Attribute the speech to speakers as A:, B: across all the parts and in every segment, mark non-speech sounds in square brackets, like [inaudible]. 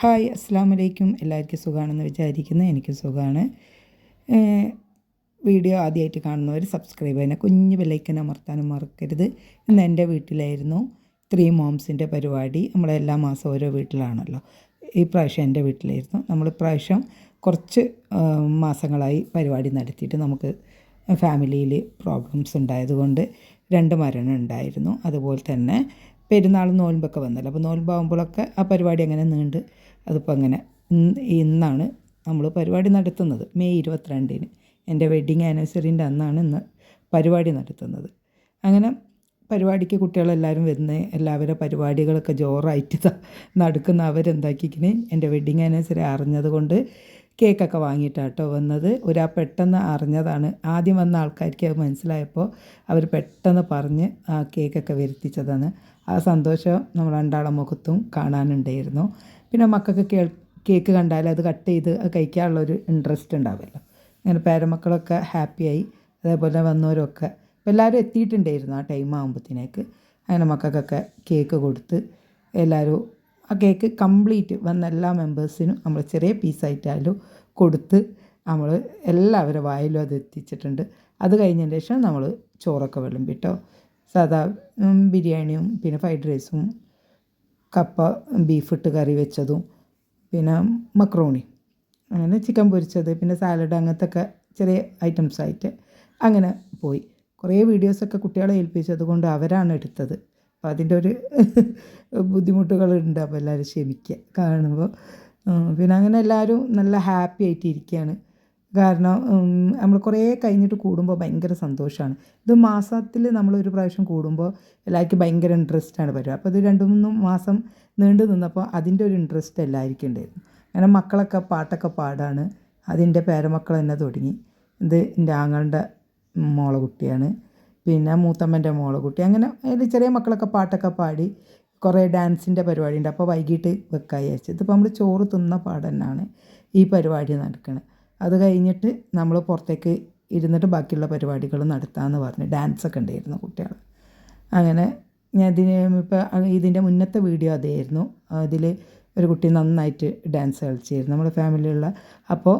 A: Hi അസ്സാം വലൈക്കും എല്ലാവർക്കും സുഖമാണെന്ന് വിചാരിക്കുന്നു. എനിക്ക് സുഖമാണ് വീഡിയോ ആദ്യമായിട്ട് കാണുന്നവർ സബ്സ്ക്രൈബ് ചെയ്യുന്ന കുഞ്ഞ് ബെല്ലൈക്കൻ അമർത്താനും മറക്കരുത്. ഇന്ന് എന്റെ വീട്ടിലായിരുന്നു ത്രീ മോംസിന്റെ പരിപാടി. നമ്മളെല്ലാ മാസം ഓരോ വീട്ടിലാണല്ലോ. ഈ പ്രാവശ്യം എന്റെ വീട്ടിലായിരുന്നു. നമ്മൾ ഇപ്രാവശ്യം കുറച്ച് മാസങ്ങളായി പരിപാടി നടത്തിയിട്ട് നമുക്ക് ഫാമിലിയിൽ പ്രോബ്ലംസ് ഉണ്ടായതുകൊണ്ട് രണ്ട് മരണം ഉണ്ടായിരുന്നു. അതുപോലെ തന്നെ പെരുന്നാൾ നോൽമ്പൊക്കെ വന്നല്ലോ. അപ്പോൾ നോൽമ്പാകുമ്പോഴൊക്കെ ആ പരിപാടി അങ്ങനെ നീണ്ട്. അതിപ്പോൾ അങ്ങനെ ഇന്ന് ഇന്നാണ് നമ്മൾ പരിപാടി നടത്തുന്നത്. മെയ് ഇരുപത്തിരണ്ടിന്. എന്റെ വെഡ്ഡിങ് ആനിവേഴ്സറിന്റെ അന്നാണ് ഇന്ന് പരിപാടി നടത്തുന്നത്. അങ്ങനെ പരിപാടിക്ക് കുട്ടികളെല്ലാവരും വരുന്ന എല്ലാവരുടെ പരിപാടികളൊക്കെ ജോറായിട്ട് നടക്കുന്ന അവരെന്താക്കിക്കിന് എന്റെ വെഡ്ഡിങ് ആനിവേഴ്സറി അറിഞ്ഞത് കൊണ്ട് കേക്കൊക്കെ വാങ്ങിയിട്ടാട്ടോ വന്നത്. ഒരാ പെട്ടെന്ന് അറിഞ്ഞതാണ്. ആദ്യം വന്ന ആൾക്കാർക്ക് അത് മനസ്സിലായപ്പോൾ അവർ പെട്ടെന്ന് പറഞ്ഞ് ആ കേക്കൊക്കെ വരുത്തിച്ചതാണ്. ആ സന്തോഷം നമ്മൾ രണ്ടാളെ മുഖത്തും കാണാനുണ്ടായിരുന്നു. പിന്നെ മക്കൾക്ക് കേൾ കേക്ക് കണ്ടാൽ അത് കട്ട് ചെയ്ത് അത് കഴിക്കാനുള്ളൊരു ഇൻട്രസ്റ്റ് ഉണ്ടാവുമല്ലോ അങ്ങനെ പേരമക്കളൊക്കെ ഹാപ്പിയായി അതേപോലെ വന്നവരൊക്കെ. എല്ലാവരും എത്തിയിട്ടുണ്ടായിരുന്നു ആ ടൈം ആകുമ്പോഴത്തേക്ക് അങ്ങനെ മക്കൾക്കൊക്കെ കേക്ക് കൊടുത്ത് എല്ലാവരും ആ കേക്ക് കംപ്ലീറ്റ് വന്ന എല്ലാ മെമ്പേഴ്സിനും നമ്മൾ ചെറിയ പീസായിട്ടായാലും കൊടുത്ത് നമ്മൾ എല്ലാവരുടെ വായിലും അത് എത്തിച്ചിട്ടുണ്ട്. അത് കഴിഞ്ഞതിന് ശേഷം നമ്മൾ ചോറൊക്കെ വിളമ്പിട്ടോ സാധാ ഉം, ബിരിയാണിയും പിന്നെ ഫ്രൈഡ് റൈസും കപ്പ ബീഫ് ഇട്ട് കറി വെച്ചതും പിന്നെ മക്രോണി അങ്ങനെ ചിക്കൻ പൊരിച്ചത് പിന്നെ സാലഡ് അങ്ങനത്തെ ഒക്കെ ചെറിയ ഐറ്റംസ് ആയിട്ട് അങ്ങനെ പോയി. കുറേ വീഡിയോസൊക്കെ കുട്ടികളെ ഏൽപ്പിച്ചത് കൊണ്ട് അവരാണ് എടുത്തത്. അപ്പോൾ അതിന്റെ ഒരു ബുദ്ധിമുട്ടുകളുണ്ട്. അപ്പോൾ എല്ലാവരും ക്ഷമിക്കുക. കാണുമ്പോൾ പിന്നെ അങ്ങനെ എല്ലാവരും നല്ല ഹാപ്പി ആയിട്ട് ഇരിക്കുകയാണ് കാരണം നമ്മൾ കുറേ കഴിഞ്ഞിട്ട് കൂടുമ്പോൾ ഭയങ്കര സന്തോഷമാണ്. ഇത് മാസത്തിൽ നമ്മളൊരു പ്രാവശ്യം കൂടുമ്പോൾ എല്ലാവർക്കും ഭയങ്കര ഇൻട്രസ്റ്റാണ് പരിപാടി. അപ്പോൾ ഇത് രണ്ടു മൂന്ന് മാസം നീണ്ടു നിന്നപ്പോൾ അതിന്റെ ഒരു ഇൻട്രസ്റ്റ് എല്ലാവർക്കും ഉണ്ടായിരുന്നു. അങ്ങനെ മക്കളൊക്കെ പാട്ടൊക്കെ പാടാണ്. അതിന്റെ പേരമക്കൾ തന്നെ തുടങ്ങി. ഇത് എന്റെ ആങ്ങളുടെ മോളെ കുട്ടിയാണ്. പിന്നെ മൂത്തമ്മന്റെ മോളെ കുട്ടി. അങ്ങനെ അതിൽ ചെറിയ മക്കളൊക്കെ പാട്ടൊക്കെ പാടി കുറേ ഡാൻസിന്റെ പരിപാടി ഉണ്ട് അപ്പോൾ വൈകിട്ട് വെക്കായി അയച്ചു ഇതിപ്പോൾ നമ്മൾ ചോറ് തിന്ന പാടന്നാണ് ഈ പരിപാടി നടക്കുന്നത് അത് കഴിഞ്ഞിട്ട് നമ്മൾ പുറത്തേക്ക് ഇരുന്നിട്ട് ബാക്കിയുള്ള പരിപാടികൾ നടത്താമെന്ന് പറഞ്ഞ് ഡാൻസൊക്കെ ഉണ്ടായിരുന്നു കുട്ടികൾ അങ്ങനെ ഞാൻ ഇതിന് ഇപ്പോൾ ഇതിന്റെ മുന്നത്തെ വീഡിയോ അതായിരുന്നു. അതിൽ ഒരു കുട്ടി നന്നായിട്ട് ഡാൻസ് കളിച്ചിരുന്നു. നമ്മുടെ ഫാമിലിയുള്ള അപ്പോൾ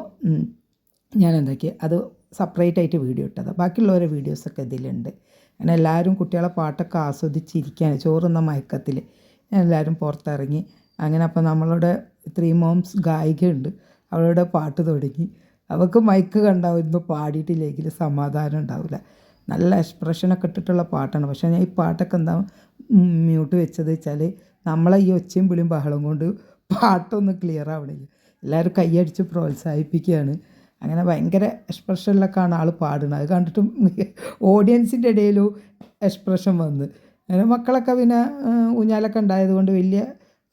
A: ഞാൻ എന്താക്കി അത് സെപ്പറേറ്റ് ആയിട്ട് വീഡിയോ ഇട്ടത്. ബാക്കിയുള്ളവരെ വീഡിയോസൊക്കെ ഇതിലുണ്ട്. അങ്ങനെ എല്ലാവരും കുട്ടികളെ പാട്ടൊക്കെ ആസ്വദിച്ചിരിക്കുകയാണ് ചോറുന്ന മയക്കത്തിൽ എല്ലാവരും പുറത്തിറങ്ങി. അങ്ങനെ അപ്പോൾ നമ്മളുടെ ത്രീ മോംസ് ഗായികയുണ്ട്. അവളുടെ പാട്ട് തുടങ്ങി. അവൾക്ക് മൈക്ക് കണ്ടാവുന്നു പാടിയിട്ടില്ലെങ്കിൽ സമാധാനം ഉണ്ടാവില്ല. നല്ല എക്സ്പ്രഷനൊക്കെ ഇട്ടിട്ടുള്ള പാട്ടാണ്. പക്ഷേ ഞാൻ ഈ പാട്ടൊക്കെ എന്താ മ്യൂട്ട് വെച്ചത് വെച്ചാൽ നമ്മളെ ഈ ഒച്ചയും വിളിയും ബഹളം കൊണ്ട് പാട്ടൊന്നും ക്ലിയർ ആവണില്ല. എല്ലാവരും കൈയടിച്ച് പ്രോത്സാഹിപ്പിക്കുകയാണ്. അങ്ങനെ ഭയങ്കര എക്സ്പ്രഷനിലൊക്കെയാണ് ആൾ പാടുന്നത്. അത് കണ്ടിട്ടും ഓഡിയൻസിന്റെ ഇടയിലും എക്സ്പ്രഷൻ വന്ന്. അങ്ങനെ മക്കളൊക്കെ പിന്നെ ഊഞ്ഞാലൊക്കെ ഊഞ്ഞാലൊക്കെ ഉണ്ടായതുകൊണ്ട് വലിയ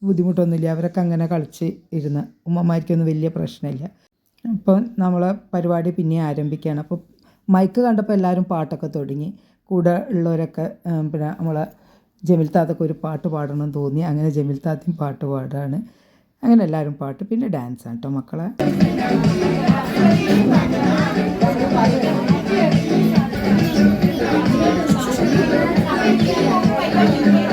A: ബുദ്ധിമുട്ടൊന്നുമില്ല. അവരൊക്കെ അങ്ങനെ കളിച്ച് ഇരുന്ന്. ഉമ്മമാർക്കൊന്നും വലിയ പ്രശ്നമില്ല. ഇപ്പം നമ്മളെ പരിപാടി പിന്നെ ആരംഭിക്കുകയാണ്. അപ്പോൾ മൈക്ക് കണ്ടപ്പോൾ എല്ലാവരും പാട്ടൊക്കെ തുടങ്ങി. കൂടെ ഉള്ളവരൊക്കെ പിന്നെ നമ്മളെ ജമിൽ താത്തൊക്കെ ഒരു പാട്ട് പാടണം തോന്നി. അങ്ങനെ ജമിൽ താത്തയും പാട്ട് പാടാണ് അങ്ങനെ എല്ലാവരും പാട്ട് പിന്നെ ഡാൻസ് ആണ് കേട്ടോ മക്കളെ നല്ല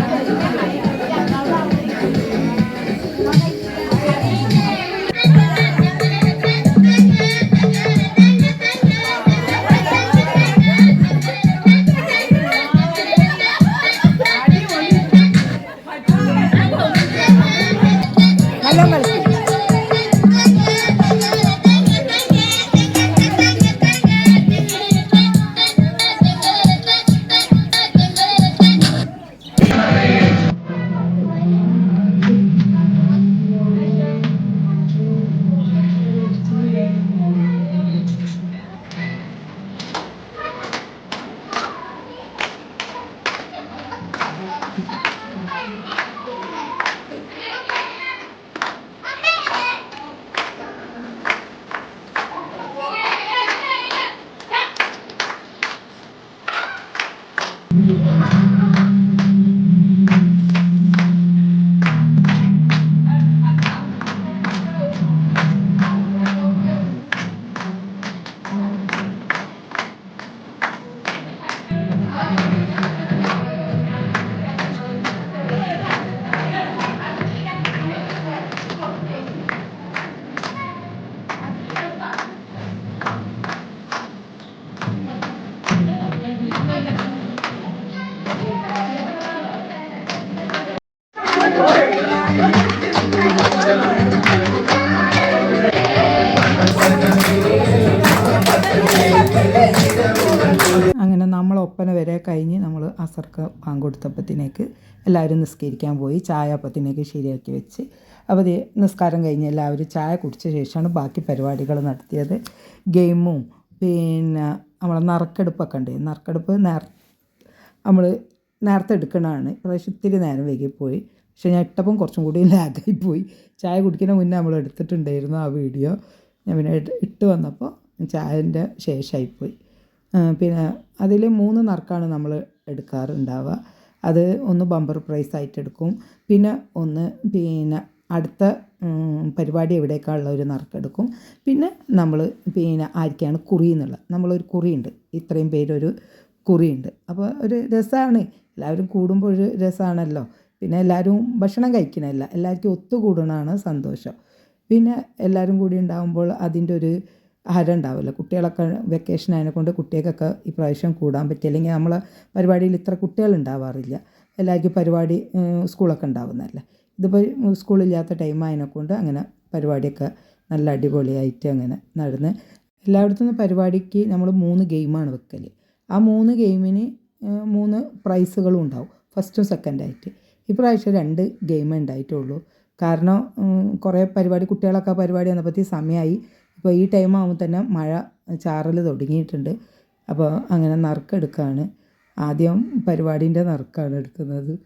A: ഒപ്പന വരെ കഴിഞ്ഞ് നമ്മൾ അസർക്ക് പാങ്കൊടുത്തപ്പത്തിനേക്ക് എല്ലാവരും നിസ്കരിക്കാൻ പോയി. ചായ അപ്പത്തിനേക്ക് ശരിയാക്കി വെച്ച്. അപ്പോൾ നിസ്കാരം കഴിഞ്ഞ് എല്ലാവരും ചായ കുടിച്ച ശേഷമാണ് ബാക്കി പരിപാടികൾ നടത്തിയത്. ഗെയിമും പിന്നെ നമ്മളെ നറുക്കെടുപ്പൊക്കെ ഉണ്ട്. നറുക്കെടുപ്പ് നേർ നമ്മൾ നേരത്തെ എടുക്കണതാണ്. പ്രാവശ്യം ഇത്തിരി നേരം വൈകിപ്പോയി. പക്ഷെ ഞാൻ ഇട്ടപ്പം കുറച്ചും കൂടി ലാഗായി പോയി. ചായ കുടിക്കുന്ന മുന്നേ നമ്മൾ എടുത്തിട്ടുണ്ടായിരുന്നു ആ വീഡിയോ. ഞാൻ പിന്നെ ഇട്ട് വന്നപ്പോൾ ചായന്റെ ശേഷമായിപ്പോയി പിന്നെ അതിൽ മൂന്ന് നറുക്കാണ് നമ്മൾ എടുക്കാറുണ്ടാവുക. അത് ഒന്ന് ബമ്പർ പ്രൈസ് ആയിട്ട് എടുക്കും പിന്നെ ഒന്ന് പിന്നെ അടുത്ത പരിപാടി പരിപാടി എവിടേക്കാളുള്ള ഒരു നറുക്കെടുക്കും പിന്നെ നമ്മൾ പിന്നെ ആയിരിക്കാണ് കുറി എന്നുള്ളത് നമ്മളൊരു കുറിയുണ്ട്. ഇത്രയും പേരൊരു കുറിയുണ്ട്. അപ്പോൾ ഒരു രസമാണ് എല്ലാവരും കൂടുമ്പോൾ ഒരു രസമാണല്ലോ പിന്നെ എല്ലാവരും ഭക്ഷണം കഴിക്കണമല്ല എല്ലാവർക്കും ഒത്തുകൂടണമാണ് സന്തോഷം. പിന്നെ എല്ലാവരും കൂടി ഉണ്ടാകുമ്പോൾ അതിന്റെ ഒരു ഹരം ഉണ്ടാവില്ല കുട്ടികളൊക്കെ വെക്കേഷൻ ആയതിനെ കൊണ്ട് കുട്ടികൾക്കൊക്കെ ഇപ്രാവശ്യം കൂടാൻ പറ്റി. അല്ലെങ്കിൽ നമ്മളെ പരിപാടിയിൽ ഇത്ര കുട്ടികൾ ഉണ്ടാവാറില്ല. എല്ലാവർക്കും പരിപാടി സ്കൂളൊക്കെ ഉണ്ടാവുന്നതല്ലേ. ഇതിപ്പോൾ സ്കൂളില്ലാത്ത ടൈം ആയതിനെ കൊണ്ട് അങ്ങനെ പരിപാടിയൊക്കെ നല്ല അടിപൊളിയായിട്ട് അങ്ങനെ നടന്ന് എല്ലായിടത്തും നിന്ന് പരിപാടിക്ക് നമ്മൾ മൂന്ന് ഗെയിമാണ് വെക്കൽ ആ മൂന്ന് ഗെയിമിന് മൂന്ന് പ്രൈസുകളും ഉണ്ടാവും. ഫസ്റ്റും സെക്കൻഡായിട്ട് ഇപ്രാവശ്യം രണ്ട് ഗെയിമേ ഉണ്ടായിട്ടുള്ളൂ കാരണം കുറേ പരിപാടി കുട്ടികളൊക്കെ പരിപാടി വന്നപ്പോഴത്തേക്ക് സമയമായി ഇപ്പോൾ ഈ ടൈം ആകുമ്പോൾ തന്നെ മഴ ചാറൽ തുടങ്ങിയിട്ടുണ്ട്. അപ്പോൾ അങ്ങനെ നറുക്കെടുക്കുകയാണ് ആദ്യം പരിപാടീന്റെ നറുക്കാണ് എടുക്കുന്നത്.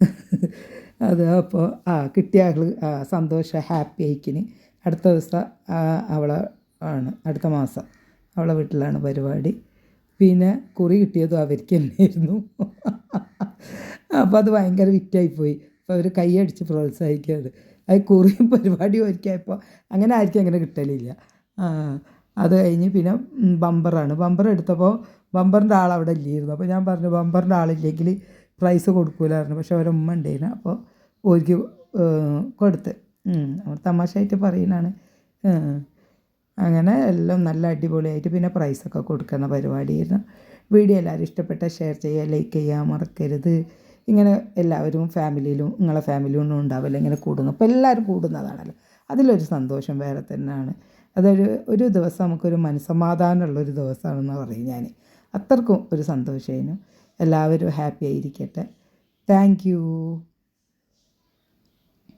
A: [laughs] അത് അപ്പോൾ ആ കിട്ടിയ ആൾ സന്തോഷം ഹാപ്പി ആയിക്കിന്. അടുത്ത ദിവസം അവളെ ആണ് അടുത്ത മാസം അവളെ വീട്ടിലാണ് പരിപാടി. പിന്നെ കുറി കിട്ടിയതും അവർക്ക് തന്നെയായിരുന്നു. [laughs] അപ്പോൾ അത് ഭയങ്കര വിറ്റായിപ്പോയി അപ്പോൾ അവർ കൈയടിച്ച് പ്രോത്സാഹിക്കുകയാണ് അത് കുറിയും [laughs] പരിപാടിയും ഒരുക്കിയപ്പോൾ അങ്ങനെ ആയിരിക്കും അങ്ങനെ കിട്ടലില്ല. അത് കഴിഞ്ഞ് പിന്നെ ബമ്പറാണ്. ബമ്പർ എടുത്തപ്പോൾ ബമ്പറിന്റെ ആൾ അവിടെ ഇല്ലായിരുന്നു. അപ്പോൾ ഞാൻ പറഞ്ഞു ബമ്പറിന്റെ ആളില്ലെങ്കിൽ പ്രൈസ് കൊടുക്കൂലായിരുന്നു. പക്ഷെ അവരമ്മ ഉണ്ടായിരുന്നു അപ്പോൾ ഓർക്ക് കൊടുത്ത്. തമാശയായിട്ട് പറയുന്നതാണ് അങ്ങനെ എല്ലാം നല്ല അടിപൊളിയായിട്ട് പിന്നെ പ്രൈസൊക്കെ കൊടുക്കുന്ന പരിപാടിയായിരുന്നു. വീഡിയോ എല്ലാവരും ഇഷ്ടപ്പെട്ട ഷെയർ ചെയ്യുക ലൈക്ക് ചെയ്യുക മറക്കരുത്. ഇങ്ങനെ എല്ലാവരും ഫാമിലിയിലും നിങ്ങളെ ഫാമിലിയൊന്നും ഉണ്ടാവില്ല ഇങ്ങനെ കൂടുന്നു. അപ്പോൾ എല്ലാവരും കൂടുന്നതാണല്ലോ. അതിലൊരു സന്തോഷം വേറെ തന്നെയാണ്. അതൊരു ഒരു ദിവസം നമുക്കൊരു മനസ്സമാധാനമുള്ളൊരു ദിവസമാണെന്ന് പറയും ഞാൻ അത്രക്കും ഒരു സന്തോഷമായിരുന്നു എല്ലാവരും ഹാപ്പി ആയിരിക്കട്ടെ. താങ്ക്